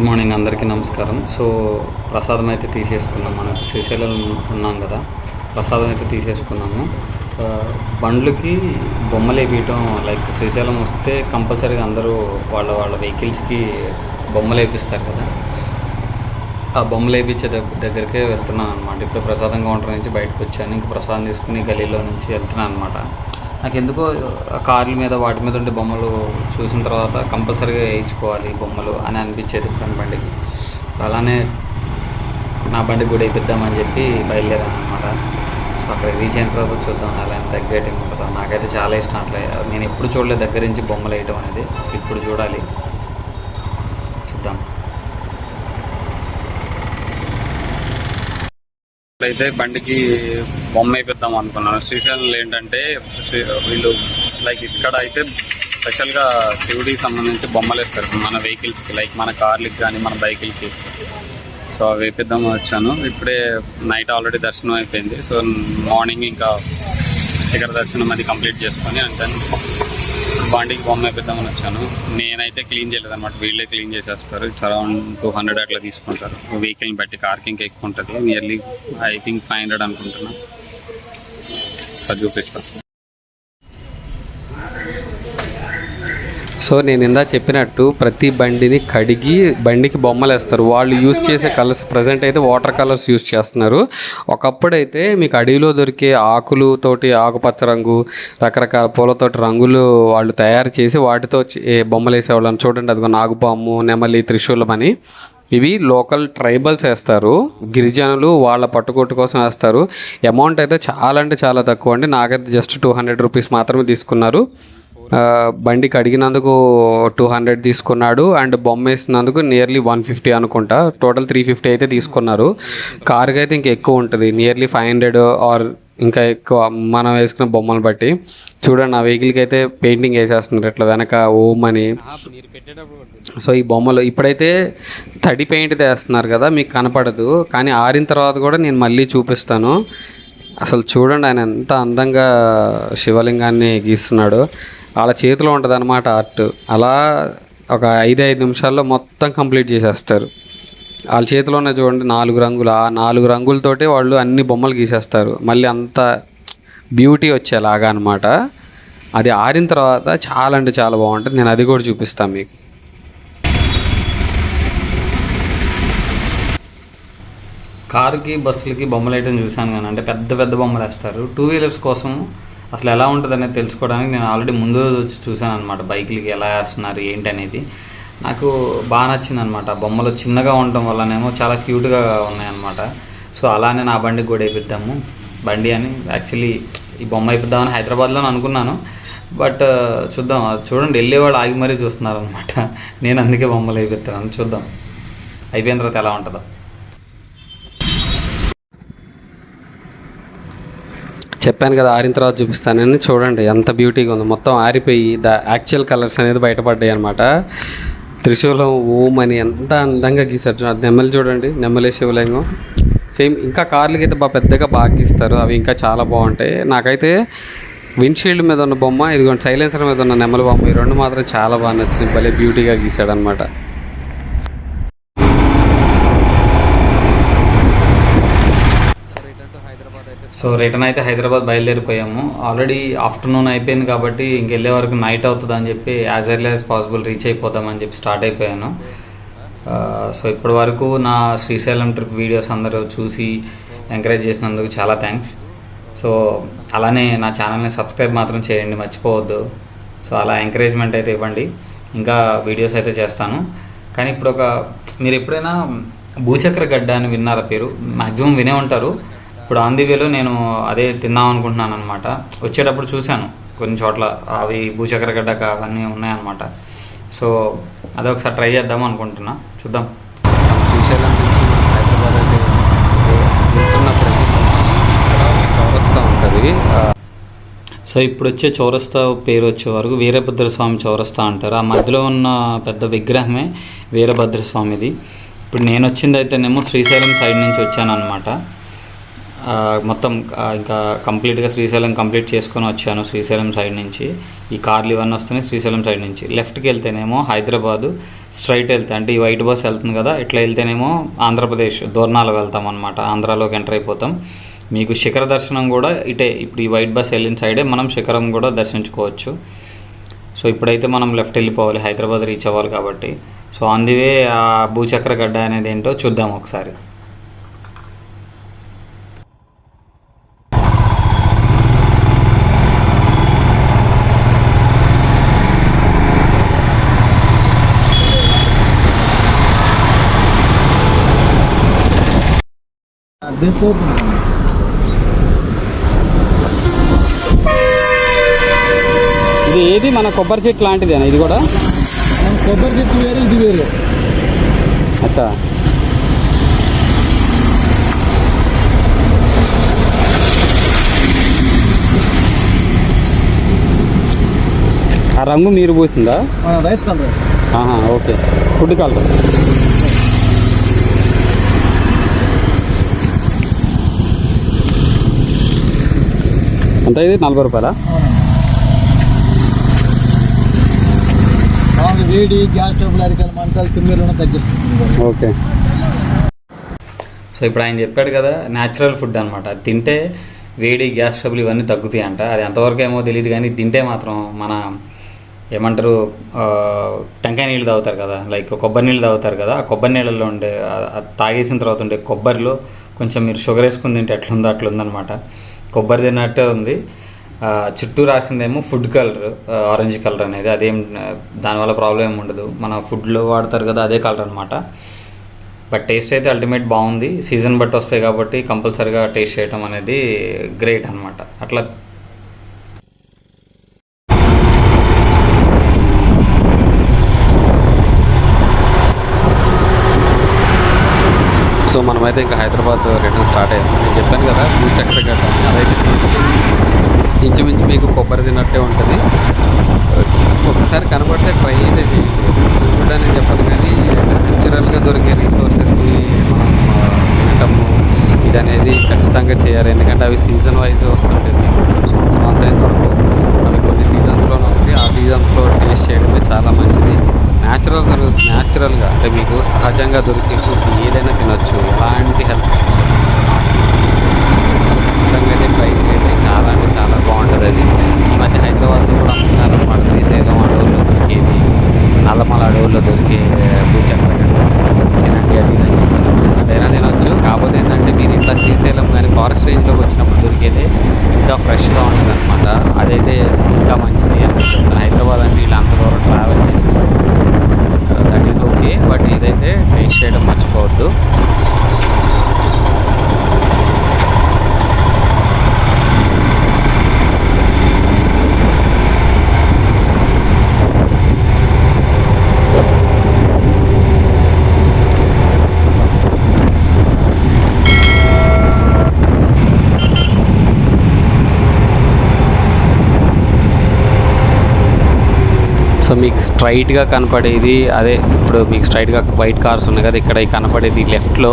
Good morning అందరికీ నమస్కారం. So ప్రసాదం అయితే తీసేసుకున్నాం. మనం శ్రీశైలం ఉన్నాం కదా. ప్రసాదం అయితే తీసేసుకున్నాము. బండ్లకి బొమ్మలు వేపించడం లైక్ శ్రీశైలం వస్తే కంపల్సరీగా అందరూ వాళ్ళ వాళ్ళ వెహికల్స్కి బొమ్మలు వేపిస్తారు కదా. ఆ బొమ్మలు వేయించే దగ్గరికే వెళ్తున్నాను అనమాట ఇప్పుడు ప్రసాదం కౌంటర్ నుంచి బయటకు వచ్చాను ఇంకా ప్రసాదం తీసుకుని గలీలో నుంచి వెళ్తున్నాను అనమాట నాకు ఎందుకో కార్ల మీద వాటి మీద ఉండే బొమ్మలు చూసిన తర్వాత కంపల్సరీగా వేయించుకోవాలి బొమ్మలు అని అనిపించేది ఇప్పుడు బండికి. అలానే నా బండి కూడా వేయిద్దామని చెప్పి బయలుదేరాను అనమాట సో అక్కడ రీచ్ అయిన తర్వాత చూద్దాం అలా ఎంత ఎగ్జైటింగ్ ఉంటుందో. నాకైతే చాలా ఇష్టం అట్లా. నేను ఎప్పుడు చూడలేదు దగ్గర నుంచి బొమ్మలు వేయటం అనేది. ఇప్పుడు చూడాలి చూద్దాం అయితే బండికి బొమ్మ అయిపోద్దాం అనుకున్నాను. శ్రీశైలంలో ఏంటంటే వీళ్ళు లైక్ ఇక్కడ అయితే స్పెషల్గా శివుడికి సంబంధించి బొమ్మలు వేస్తారు. మన వెహికల్స్కి లైక్ మన కార్లకి కానీ మన బైకులకి సో అవి వేపిద్దాం వచ్చాను. ఇప్పుడే నైట్ ఆల్రెడీ దర్శనం అయిపోయింది. సో మార్నింగ్ ఇంకా శిఖర దర్శనం అది కంప్లీట్ చేసుకొని అంటే బండికి బొమ్మ వేపిద్దామని వచ్చాను. అయితే క్లీన్ చేయలేదు అనమాట వీళ్ళే క్లీన్ చేసేస్తారు. అరౌండ్ టూ హండ్రెడ్ అట్లా తీసుకుంటారు. వెహికల్ని బట్టి కార్కి ఇంకా ఎక్కువ ఉంటుంది. Nearly I think five hundred అనుకుంటున్నా. సార్ చూపిస్తాను సో నేను ఇందా చెప్పినట్టు ప్రతి బండిని కడిగి బండికి బొమ్మలు వేస్తారు వాళ్ళు యూజ్ చేసే కలర్స్ ప్రజెంట్ అయితే వాటర్ కలర్స్ యూజ్ చేస్తున్నారు. ఒకప్పుడైతే మీకు అడవిలో దొరికే ఆకులతోటి ఆకుపచ్చ రంగు రకరకాల పూలతోటి రంగులు వాళ్ళు తయారు చేసి వాటితో బొమ్మలు వేసేవాళ్ళని చూడండి. అదిగో నాగుపాము నెమలి త్రిశూలం అని. ఇవి లోకల్ ట్రైబల్స్ వేస్తారు. గిరిజనులు వాళ్ళ పట్టుకొట్టు కోసం వేస్తారు. అమౌంట్ అయితే చాలా అంటే చాలా తక్కువ అండి. నాకైతే జస్ట్ టూ హండ్రెడ్ రూపీస్ మాత్రమే తీసుకున్నారు. బండి కడిగినందుకు టూ హండ్రెడ్ తీసుకున్నాడు అండ్ బొమ్మ వేసినందుకు నియర్లీ వన్ ఫిఫ్టీ అనుకుంటా. టోటల్ త్రీ ఫిఫ్టీ అయితే తీసుకున్నారు. కార్కి అయితే ఇంకా ఎక్కువ ఉంటుంది. నియర్లీ ఫైవ్ హండ్రెడ్ ఆర్ ఇంకా ఎక్కువ మనం వేసుకున్న బొమ్మలు బట్టి. చూడండి ఆ వెహికల్కి అయితే పెయింటింగ్ వేసేస్తున్నారు. ఇట్లా వెనక ఓం అని. సో ఈ బొమ్మలు ఇప్పుడైతే తడి పెయింట్ వేస్తున్నారు కదా మీకు కనపడదు. కానీ ఆరిన తర్వాత కూడా నేను మళ్ళీ చూపిస్తాను. అసలు చూడండి ఆయన ఎంత అందంగా శివలింగాన్ని గీస్తున్నాడు. వాళ్ళ చేతిలో ఉంటుంది అనమాట ఆర్ట్ అలా ఒక ఐదు ఐదు నిమిషాల్లో మొత్తం కంప్లీట్ చేసేస్తారు. వాళ్ళ చేతిలో ఉన్న చూడండి నాలుగు రంగులు. ఆ నాలుగు రంగులతోటి వాళ్ళు అన్ని బొమ్మలు గీసేస్తారు. మళ్ళీ అంత బ్యూటీ వచ్చేలాగా అనమాట అది ఆరిన తర్వాత చాలా అంటే చాలా బాగుంటుంది. నేను అది కూడా చూపిస్తాను మీకు. కారుకి బస్సులకి బొమ్మలు వేయడం చూశాను కానీ అంటే పెద్ద పెద్ద బొమ్మలు వేస్తారు. టూ వీలర్స్ కోసం అసలు ఎలా ఉంటుంది అనేది తెలుసుకోవడానికి నేను ఆల్రెడీ ముందు రోజు వచ్చి చూశాను అనమాట బైక్లకి ఎలా వేస్తున్నారు ఏంటి అనేది నాకు బాగా నచ్చింది అనమాట బొమ్మలు చిన్నగా ఉండటం వల్లనేమో చాలా క్యూట్గా ఉన్నాయన్నమాట. సో అలానే నా బండికి కూడా వేపిద్దాము. బండి అని యాక్చువల్లీ ఈ బొమ్మ వేపిద్దామని హైదరాబాద్లో అనుకున్నాను. బట్ చూద్దాం. అది చూడండి వెళ్ళేవాళ్ళు ఆగి మరీ చూస్తున్నారు అనమాట నేను అందుకే బొమ్మలు వేపిస్తాను చూద్దాం. అయిపోయిన తర్వాత ఎలా ఉంటుందో. చెప్పాను కదా ఆరిన తర్వాత చూపిస్తానని చూడండి ఎంత బ్యూటీగా ఉందో. మొత్తం ఆరిపోయి ద యాక్చువల్ కలర్స్ అనేది బయటపడ్డాయి అనమాట త్రిశూలం ఓం అని ఎంత అందంగా గీసారు నెమ్మలు చూడండి నెమ్మలే శివలింగం. సేమ్ ఇంకా కార్లకి అయితే బాగా పెద్దగా బాగా గీస్తారు. అవి ఇంకా చాలా బాగుంటాయి. నాకైతే విండ్షీల్డ్ మీద ఉన్న బొమ్మ ఇదిగోండి సైలెన్సర్ మీద ఉన్న నెమ్మల బొమ్మ ఈ రెండు మాత్రం చాలా బాగా నచ్చింది భలే బ్యూటీగా గీసాడనమాట అనమాట సో రిటర్న్ అయితే హైదరాబాద్ బయలుదేరిపోయాము. ఆల్రెడీ ఆఫ్టర్నూన్ అయిపోయింది కాబట్టి ఇంకెళ్ళే వరకు నైట్ అవుతుంది అని చెప్పి as early as possible reach అయిపోదామని చెప్పి స్టార్ట్ అయిపోయాను. సో ఇప్పటి వరకు నా శ్రీశైలం ట్రిప్ వీడియోస్ అందరూ చూసి ఎంకరేజ్ చేసినందుకు చాలా థ్యాంక్స్ సో అలానే నా ఛానల్ని సబ్స్క్రైబ్ మాత్రం చేయండి మర్చిపోవద్దు. సో అలా ఎంకరేజ్మెంట్ అయితే ఇవ్వండి. ఇంకా వీడియోస్ అయితే చేస్తాను. కానీ ఇప్పుడు ఒక మీరు ఎప్పుడైనా భూచక్ర గడ్డ అని విన్నారా పేరు? మ్యాక్సిమం వినే ఉంటారు. ఇప్పుడు ఆన్ ది వేలో నేను అదే తిందాం అనుకుంటున్నాను అనమాట వచ్చేటప్పుడు చూశాను. కొన్ని చోట్ల అవి భూచక్ర గడ్డ అవన్నీ ఉన్నాయన్నమాట. సో అదొకసారి ట్రై చేద్దాం అనుకుంటున్నా. చూద్దాం. శ్రీశైలం నుంచి మనం హైదరాబాద్ అయితే వెళ్తున్నప్పుడు ఇక్కడ ఒక చౌరస్తా ఉంటుంది. సో ఇప్పుడు వచ్చే చౌరస్తా పేరు వచ్చే వరకు వీరభద్ర స్వామి చౌరస్తా అంటారు. ఆ మధ్యలో ఉన్న పెద్ద విగ్రహమే వీరభద్ర స్వామిది ఇప్పుడు నేను వచ్చింది అయితేనేమో శ్రీశైలం సైడ్ నుంచి వచ్చాను అనమాట మొత్తం ఇంకా కంప్లీట్గా శ్రీశైలం కంప్లీట్ చేసుకొని వచ్చాను శ్రీశైలం సైడ్ నుంచి. ఈ కార్లు ఇవన్నీ వస్తున్నాయి శ్రీశైలం సైడ్ నుంచి. లెఫ్ట్కి వెళ్తేనేమో హైదరాబాదు స్ట్రైట్ వెళ్తే అంటే ఈ వైట్ బస్ వెళ్తుంది కదా ఇట్లా వెళ్తేనేమో ఆంధ్రప్రదేశ్ దోర్నాల వెళ్తాం అనమాట ఆంధ్రాలోకి ఎంటర్ అయిపోతాం. మీకు శిఖర దర్శనం కూడా ఇటే ఇప్పుడు ఈ వైట్ బస్ వెళ్ళిన సైడే మనం శిఖరం కూడా దర్శించుకోవచ్చు. సో ఇప్పుడైతే మనం లెఫ్ట్ వెళ్ళిపోవాలి హైదరాబాద్ రీచ్ అవ్వాలి కాబట్టి. సో ఆన్ ది వే ఆ భూచక్ర గడ్డ అనేది ఏంటో చూద్దాం ఒకసారి. ఇది ఏది? మన కొబ్బరి చెట్టు లాంటిదేనా? ఇది కూడా? మన కొబ్బరి చెట్టు వేరు ఇది వేరు. అచ్చా. ఆ రంగు మీరు పూసిందా? Rice colour. ఆహా ఓకే. Food colour. ఎంత ఇది నలభై రూపాయలా? వేడి గ్యాస్ ట్రబుల్ అరికాలు మంటలు తిమ్మిరలను తగ్గిస్తుంది. ఓకే. సో ఇప్పుడు ఆయన చెప్పాడు కదా న్యాచురల్ ఫుడ్ అనమాట తింటే వేడి గ్యాస్ ట్రబుల్ ఇవన్నీ తగ్గుతాయి అంట అది ఎంతవరకు ఏమో తెలియదు కానీ తింటే మాత్రం మన ఏమంటారు టెంకాయ నీళ్ళు తాగుతారు కదా లైక్ కొబ్బరి నీళ్ళు తాగుతారు కదా ఆ కొబ్బరి నీళ్ళల్లో ఉండే తాగేసిన తర్వాత ఉండే కొబ్బరిలో కొంచెం మీరు షుగర్ వేసుకుని తింటే ఎట్లుందో అట్లుందనమాట కొబ్బరి తిన్నట్టే ఉంది. చుట్టూ రాసిందేమో ఫుడ్ కలర్ ఆరెంజ్ కలర్ అనేది. అదేం దానివల్ల ప్రాబ్లం ఏమి ఉండదు. మన ఫుడ్లో వాడతారు కదా అదే కలర్ అనమాట బట్ టేస్ట్ అయితే అల్టిమేట్ బాగుంది. సీజన్ బట్టి వస్తాయి కాబట్టి కంపల్సరీగా టేస్ట్ చేయటం అనేది గ్రేట్ అనమాట అట్లా అయితే ఇంకా హైదరాబాద్ రిటర్న్ స్టార్ట్ అయ్యాము. నేను చెప్పాను కదా భూచక్ర గడ్డ అదైతే టేస్ట్ ఇంచుమించు మీకు కొబ్బరి తిన్నట్టే ఉంటుంది. Uh, ఒకసారి కనబడితే ట్రై అయితే చేయండి. చూడడానికి చెప్పాను కానీ న్యాచురల్గా దొరికే రిసోర్సెస్ని మనం uh, తినటము ఇది అనేది ఖచ్చితంగా చేయాలి. ఎందుకంటే అవి సీజన్ వైజ్ వస్తుంటుంది మీకు సంవత్సరం అంతా అయిన వరకు అవి కొన్ని సీజన్స్లోనే వస్తాయి. ఆ సీజన్స్లో టేస్ట్ చేయడమే చాలా మంచిది. న్యాచురల్ దొరుకు న్యాచురల్గా అంటే మీకు సహజంగా దొరికే ఫుడ్ ఏదైనా తినొచ్చు. ఎలాంటి హెల్త్ ఇష్యూస్ ఖచ్చితంగా అయితే ట్రై చేయండి చాలా అంటే చాలా బాగుంటుంది అది ఈ మధ్య హైదరాబాద్లో కూడా అమ్ముతున్నారు అన్నమాట శ్రీశైలం అడవుల్లో దొరికేది నల్లమల అడవుల్లో దొరికే భూచక్ర గడ్డ తినండి అది ఇది అని చెప్తున్నారు అదైనా తినొచ్చు కాకపోతే ఏంటంటే మీరు ఇట్లా శ్రీశైలం కానీ ఫారెస్ట్ రేంజ్లోకి వచ్చినప్పుడు దొరికేది ఇంకా ఫ్రెష్గా ఉంటుంది అనమాట అదైతే ఇంకా మంచిది అని నేను చెప్తాను హైదరాబాద్ అంటే ఇలా అంత దూరం ట్రావెల్ చేసి దట్ ఈస్ ఓకే బట్ ఇదైతే టేస్ట్ చేయడం మర్చిపోవద్దు సో మీకు స్ట్రైట్గా కనపడేది అదే ఇప్పుడు మీకు స్ట్రైట్గా వైట్ కార్స్ ఉన్నాయి కదా ఇక్కడ కనపడేది లెఫ్ట్లో.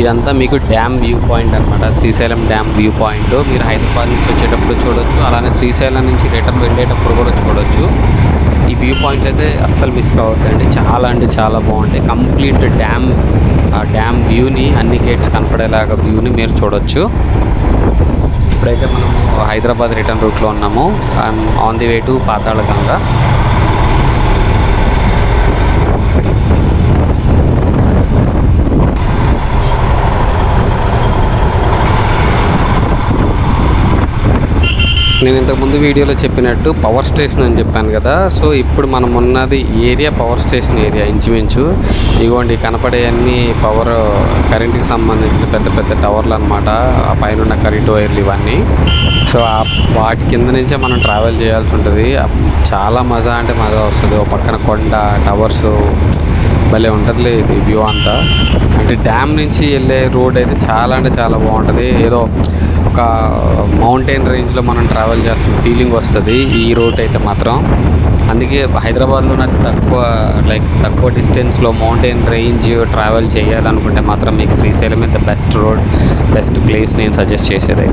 ఇదంతా మీకు డ్యామ్ వ్యూ పాయింట్ అనమాట శ్రీశైలం డ్యామ్ వ్యూ పాయింట్. మీరు హైదరాబాద్ నుంచి వచ్చేటప్పుడు చూడొచ్చు. అలానే శ్రీశైలం నుంచి రిటర్న్ వెళ్ళేటప్పుడు కూడా చూడొచ్చు. ఈ వ్యూ పాయింట్స్ అయితే అస్సలు మిస్ కావద్దండి. చాలా అంటే చాలా బాగుంటాయి. కంప్లీట్ డ్యామ్ ఆ డ్యామ్ వ్యూని అన్ని గేట్స్ కనపడేలాగా వ్యూని మీరు చూడొచ్చు. ఇప్పుడైతే మనం హైదరాబాద్ రిటర్న్ రూట్లో ఉన్నాము. On the way to Patala నేను ఇంతకుముందు వీడియోలో చెప్పినట్టు పవర్ స్టేషన్ అని చెప్పాను కదా. సో ఇప్పుడు మనం ఉన్నది ఏరియా పవర్ స్టేషన్ ఏరియా ఇంచుమించు. ఇగోండి కనపడే అన్ని పవర్ కరెంట్కి సంబంధించిన పెద్ద పెద్ద టవర్లు అనమాట ఆ పైన ఉన్న కరెంట్ వైర్లు ఇవన్నీ. సో ఆ వాటి కింద నుంచే మనం ట్రావెల్ చేయాల్సి ఉంటుంది. చాలా మజా అంటే మజా వస్తుంది. ఓ పక్కన కొండ టవర్స్ భలే ఉంటుందిలే ఇది వ్యూ అంతా. అంటే డ్యామ్ నుంచి వెళ్ళే రోడ్ అయితే చాలా అంటే చాలా బాగుంటుంది. ఏదో ఒక మౌంటైన్ రేంజ్లో మనం ట్రావెల్ చేస్తున్న ఫీలింగ్ వస్తుంది ఈ రోడ్ అయితే మాత్రం. అందుకే హైదరాబాద్లో తక్కువ లైక్ తక్కువ డిస్టెన్స్లో మౌంటైన్ రేంజ్ ట్రావెల్ చేయాలనుకుంటే మాత్రం మీకు Srisailam the best road best place నేను సజెస్ట్ చేసేది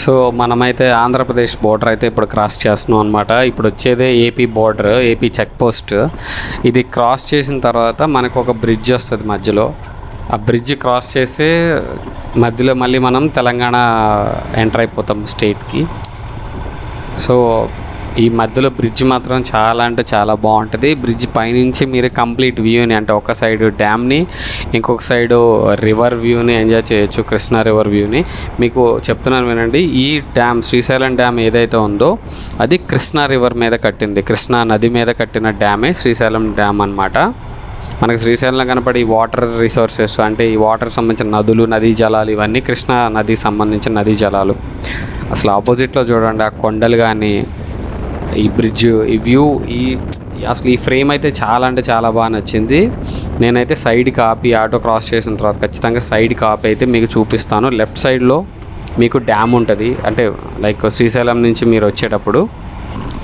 సో మనమైతే ఆంధ్రప్రదేశ్ బోర్డర్ అయితే ఇప్పుడు క్రాస్ చేస్తున్నాం అనమాట ఇప్పుడు వచ్చేదే AP border AP check post ఇది క్రాస్ చేసిన తర్వాత మనకు ఒక బ్రిడ్జ్ వస్తుంది మధ్యలో. ఆ బ్రిడ్జ్ క్రాస్ చేసి మధ్యలో మళ్ళీ మనం తెలంగాణ ఎంటర్ అయిపోతాం స్టేట్కి సో ఈ మధ్యలో బ్రిడ్జ్ మాత్రం చాలా అంటే చాలా బాగుంటుంది. బ్రిడ్జ్ పైనుంచి మీరు కంప్లీట్ వ్యూని అంటే ఒక సైడ్ డ్యామ్ని ఇంకొక సైడ్ రివర్ వ్యూని ఎంజాయ్ చేయొచ్చు కృష్ణా రివర్ వ్యూని మీకు చెప్తున్నాను వినండి ఈ డ్యామ్ శ్రీశైలం డ్యామ్ ఏదైతే ఉందో అది కృష్ణా రివర్ మీద కట్టింది. కృష్ణా నది మీద కట్టిన డ్యామే శ్రీశైలం డ్యామ్ అన్నమాట. మనకు శ్రీశైలంలో కనపడే ఈ వాటర్ రిసోర్సెస్ అంటే ఈ వాటర్ సంబంధించిన నదులు నదీ జలాలు ఇవన్నీ కృష్ణా నదికి సంబంధించిన నదీ జలాలు. అసలు ఆపోజిట్లో చూడండి ఆ కొండలు కానీ ఈ బ్రిడ్జ్ ఈ వ్యూ ఈ అసలు ఈ ఫ్రేమ్ అయితే చాలా అంటే చాలా బాగా నచ్చింది. నేనైతే సైడ్ కాపీ ఆటో క్రాస్ చేసిన తర్వాత ఖచ్చితంగా సైడ్ కాపీ అయితే మీకు చూపిస్తాను. లెఫ్ట్ సైడ్లో మీకు డ్యామ్ ఉంటుంది. అంటే లైక్ శ్రీశైలం నుంచి మీరు వచ్చేటప్పుడు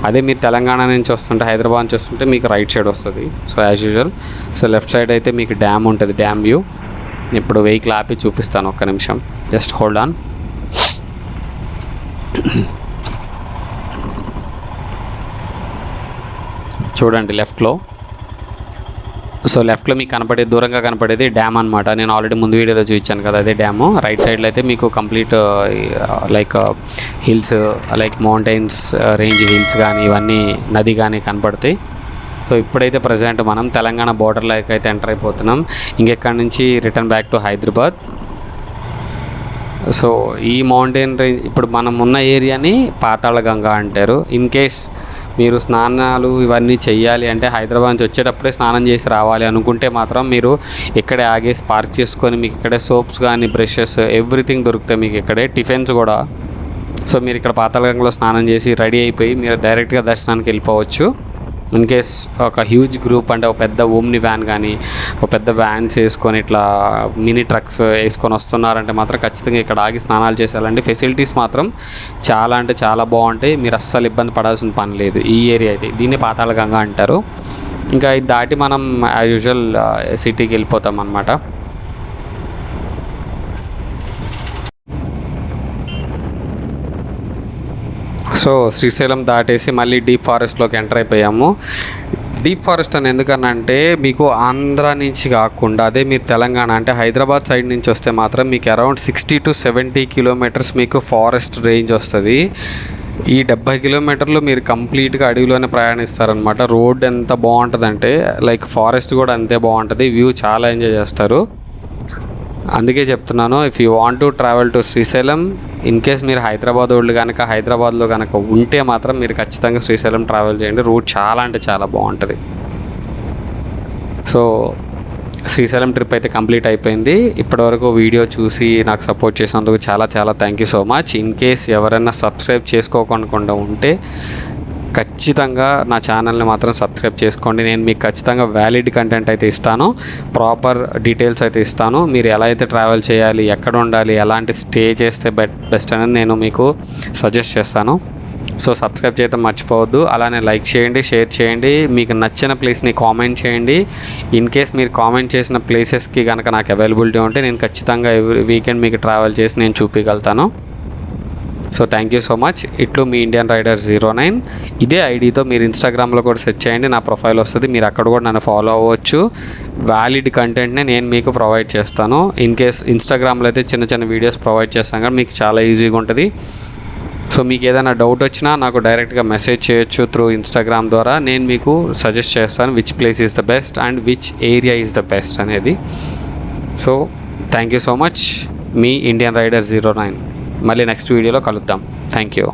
అదే మీరు తెలంగాణ నుంచి వస్తుంటే హైదరాబాద్ నుంచి వస్తుంటే మీకు రైట్ సైడ్ వస్తుంది. So as usual so left side అయితే మీకు డ్యామ్ ఉంటుంది డ్యామ్ వ్యూ ఇప్పుడు వెహికల్ ఆపి చూపిస్తాను ఒక్క నిమిషం. జస్ట్ హోల్డ్ ఆన్ చూడండి లెఫ్ట్లో సో లెఫ్ట్లో మీకు కనపడే దూరంగా కనపడేది డ్యామ్ అనమాట నేను ఆల్రెడీ ముందు వీడియోలో చూపించాను కదా అదే డ్యాము రైట్ సైడ్లో అయితే మీకు complete like hills like mountains range hills కానీ ఇవన్నీ నది కానీ కనపడతాయి. సో ఇప్పుడైతే ప్రజెంట్ మనం తెలంగాణ బోర్డర్లోకి అయితే ఎంటర్ అయిపోతున్నాం. ఇంకెక్కడి నుంచి return back to Hyderabad. So ఈ మౌంటైన్ రేంజ్ ఇప్పుడు మనం ఉన్న ఏరియాని పాతాళ గంగా అంటారు. ఇన్ కేస్ మీరు స్నానాలు ఇవన్నీ చేయాలి అంటే హైదరాబాద్ నుంచి వచ్చేటప్పుడే స్నానం చేసి రావాలి అనుకుంటే మాత్రం మీరు ఇక్కడే ఆగేసి పార్క్ చేసుకొని మీకు ఇక్కడే సోప్స్ కానీ బ్రషెస్ ఎవ్రీథింగ్ దొరుకుతాయి మీకు ఇక్కడే. టిఫిన్స్ కూడా. సో మీరు ఇక్కడ పాతాళగంగలో స్నానం చేసి రెడీ అయిపోయి మీరు డైరెక్ట్గా దర్శనానికి వెళ్ళిపోవచ్చు. ఇన్ కేస్ ఒక హ్యూజ్ గ్రూప్ అంటే ఒక పెద్ద ఓమ్ని వ్యాన్ కానీ ఒక పెద్ద వ్యాన్స్ వేసుకొని ఇట్లా మినీ ట్రక్స్ వేసుకొని వస్తున్నారంటే మాత్రం ఖచ్చితంగా ఇక్కడ ఆగి స్నానాలు చేసేయాలండి. ఫెసిలిటీస్ మాత్రం చాలా అంటే చాలా బాగుంటాయి. మీరు అస్సలు ఇబ్బంది పడాల్సిన పని లేదు. ఈ ఏరియా అయితే. దీన్ని పాతాళ గంగా అంటారు. ఇంకా ఇది దాటి మనం యాజ్ యూజువల్ సిటీకి వెళ్ళిపోతాం అనమాట సో శ్రీశైలం దాటేసి మళ్ళీ డీప్ ఫారెస్ట్లోకి ఎంటర్ అయిపోయాము. డీప్ ఫారెస్ట్ అని ఎందుకనంటే మీకు ఆంధ్ర నుంచి కాకుండా అదే మీరు తెలంగాణ అంటే హైదరాబాద్ సైడ్ నుంచి వస్తే మాత్రం మీకు around sixty to seventy kilometres మీకు ఫారెస్ట్ రేంజ్ వస్తుంది. ఈ డెబ్బై కిలోమీటర్లు మీరు కంప్లీట్గా అడవిలోనే ప్రయాణిస్తారనమాట రోడ్ ఎంత బాగుంటుందంటే లైక్ ఫారెస్ట్ కూడా అంతే బాగుంటుంది వ్యూ చాలా ఎంజాయ్ చేస్తారు. అందుకే చెప్తున్నాను if you want to travel to Srisailam in case మీరు హైదరాబాద్ వాళ్ళు కనుక హైదరాబాద్లో కనుక ఉంటే మాత్రం మీరు ఖచ్చితంగా శ్రీశైలం ట్రావెల్ చేయండి. రూట్ చాలా అంటే చాలా బాగుంటుంది. సో శ్రీశైలం ట్రిప్ అయితే కంప్లీట్ అయిపోయింది. ఇప్పటివరకు వీడియో చూసి నాకు సపోర్ట్ చేసినందుకు చాలా చాలా thank you so much in case ఎవరైనా సబ్స్క్రైబ్ చేసుకోకుండా ఉంటే ఖచ్చితంగా నా ఛానల్ని మాత్రం సబ్స్క్రైబ్ చేసుకోండి. నేను మీకు ఖచ్చితంగా వ్యాలిడ్ కంటెంట్ అయితే ఇస్తాను. ప్రాపర్ డీటెయిల్స్ అయితే ఇస్తాను. మీరు ఎలా అయితే ట్రావెల్ చేయాలి ఎక్కడ ఉండాలి ఎలాంటి స్టే చేస్తే బెట్ బెస్ట్ అని నేను మీకు సజెస్ట్ చేస్తాను. సో సబ్స్క్రైబ్ చేయడం మర్చిపోవద్దు. అలానే లైక్ చేయండి షేర్ చేయండి. మీకు నచ్చిన ప్లేస్ని కామెంట్ చేయండి. ఇన్ కేస్ మీరు కామెంట్ చేసిన ప్లేసెస్కి కనుక నాకు అవైలబిలిటీ ఉంటే నేను ఖచ్చితంగా ఎవ్రీ వీకెండ్ మీకు ట్రావెల్ చేసి నేను చూపించగలుగుతాను so thank you so much ఇట్లు మీ ఇండియన్ రైడర్ జీరో నైన్ ఇదే ఐడితో మీరు ఇన్స్టాగ్రామ్లో కూడా సెర్చ్ చేయండి నా ప్రొఫైల్ వస్తుంది. మీరు అక్కడ కూడా నన్ను ఫాలో అవ్వచ్చు. వ్యాలిడ్ కంటెంట్ని నేను మీకు ప్రొవైడ్ చేస్తాను. ఇన్ కేస్ ఇన్స్టాగ్రామ్లో అయితే చిన్న చిన్న వీడియోస్ ప్రొవైడ్ చేస్తాను కానీ మీకు చాలా ఈజీగా ఉంటుంది. సో మీకు ఏదైనా డౌట్ వచ్చినా నాకు డైరెక్ట్గా మెసేజ్ చేయొచ్చు త్రూ ఇన్స్టాగ్రామ్ ద్వారా. నేను మీకు సజెస్ట్ చేస్తాను which place is the best and which area is the best అనేది. So thank you so much me Indian rider zero nine మళ్ళీ నెక్స్ట్ వీడియోలో కలుద్దాం. Thank you